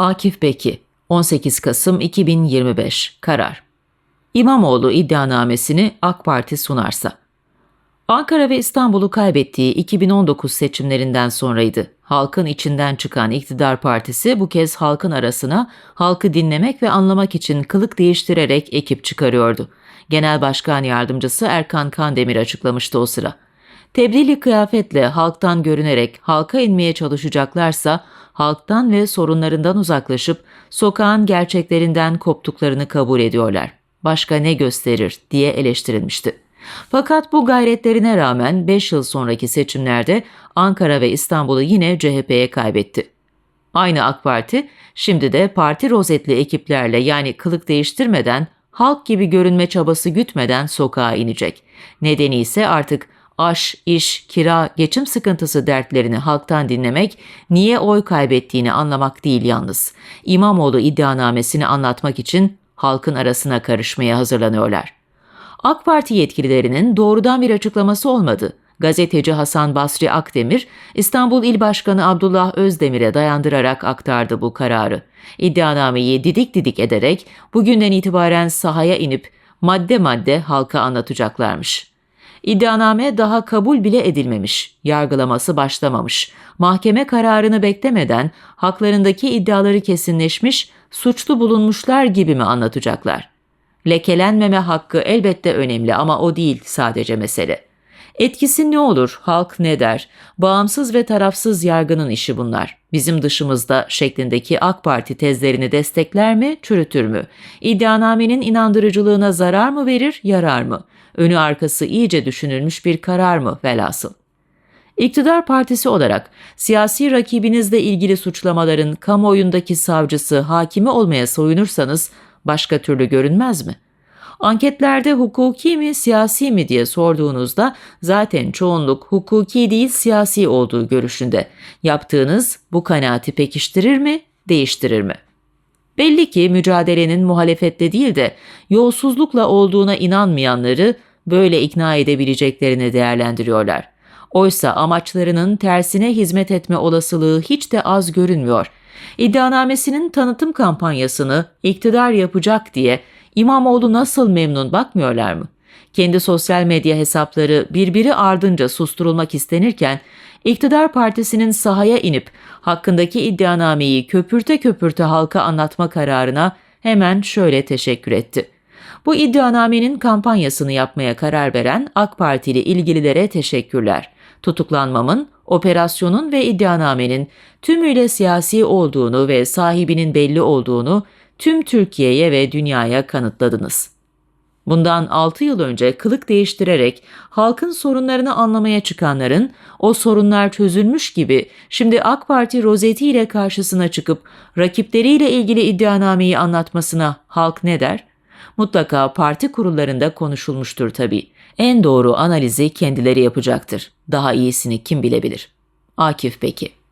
Akif Beki 18 Kasım 2025 Karar İmamoğlu iddianamesini AK Parti sunarsa Ankara ve İstanbul'u kaybettiği 2019 seçimlerinden sonraydı. Halkın içinden çıkan iktidar partisi bu kez halkın arasına halkı dinlemek ve anlamak için kılık değiştirerek ekip çıkarıyordu. Genel Başkan Yardımcısı Erkan Kandemir açıklamıştı o sıra. Tebdili kıyafetle halktan görünerek halka inmeye çalışacaklarsa halktan ve sorunlarından uzaklaşıp sokağın gerçeklerinden koptuklarını kabul ediyorlar. Başka ne gösterir diye eleştirilmişti. Fakat bu gayretlerine rağmen 5 yıl sonraki seçimlerde Ankara ve İstanbul'u yine CHP'ye kaybetti. Aynı AK Parti şimdi de parti rozetli ekiplerle yani kılık değiştirmeden, halk gibi görünme çabası gütmeden sokağa inecek. Nedeni ise artık aş, iş, kira, geçim sıkıntısı dertlerini halktan dinlemek, niye oy kaybettiğini anlamak değil yalnız. İmamoğlu iddianamesini anlatmak için halkın arasına karışmaya hazırlanıyorlar. AK Parti yetkililerinin doğrudan bir açıklaması olmadı. Gazeteci Hasan Basri Akdemir, İstanbul İl Başkanı Abdullah Özdemir'e dayandırarak aktardı bu kararı. İddianameyi didik didik ederek bugünden itibaren sahaya inip madde madde halka anlatacaklarmış. İddianame daha kabul bile edilmemiş, yargılaması başlamamış. Mahkeme kararını beklemeden haklarındaki iddiaları kesinleşmiş, suçlu bulunmuşlar gibi mi anlatacaklar? Lekelenmeme hakkı elbette önemli ama o değil sadece mesele. Etkisi ne olur, halk ne der? Bağımsız ve tarafsız yargının işi bunlar. Bizim dışımızda şeklindeki AK Parti tezlerini destekler mi, çürütür mü? İddianamenin inandırıcılığına zarar mı verir, yarar mı? Önü arkası iyice düşünülmüş bir karar mı velhasıl? İktidar partisi olarak siyasi rakibinizle ilgili suçlamaların kamuoyundaki savcısı, hakimi olmaya soyunursanız başka türlü görünmez mi? Anketlerde hukuki mi, siyasi mi diye sorduğunuzda zaten çoğunluk hukuki değil siyasi olduğu görüşünde. Yaptığınız bu kanaati pekiştirir mi, değiştirir mi? Belli ki mücadelenin muhalefetle değil de yolsuzlukla olduğuna inanmayanları böyle ikna edebileceklerini değerlendiriyorlar. Oysa amaçlarının tersine hizmet etme olasılığı hiç de az görünmüyor. İddianamesinin tanıtım kampanyasını iktidar yapacak diye İmamoğlu nasıl memnun bakmıyorlar mı? Kendi sosyal medya hesapları birbiri ardınca susturulmak istenirken iktidar partisinin sahaya inip hakkındaki iddianameyi köpürte köpürte halka anlatma kararına hemen şöyle teşekkür etti. Bu iddianamenin kampanyasını yapmaya karar veren AK Partili ilgililere teşekkürler. Tutuklanmamın, operasyonun ve iddianamenin tümüyle siyasi olduğunu ve sahibinin belli olduğunu tüm Türkiye'ye ve dünyaya kanıtladınız. Bundan 6 yıl önce kılık değiştirerek halkın sorunlarını anlamaya çıkanların o sorunlar çözülmüş gibi şimdi AK Parti rozeti ile karşısına çıkıp rakipleriyle ilgili iddianameyi anlatmasına halk ne der? Mutlaka parti kurullarında konuşulmuştur tabii. En doğru analizi kendileri yapacaktır. Daha iyisini kim bilebilir? Akif Beki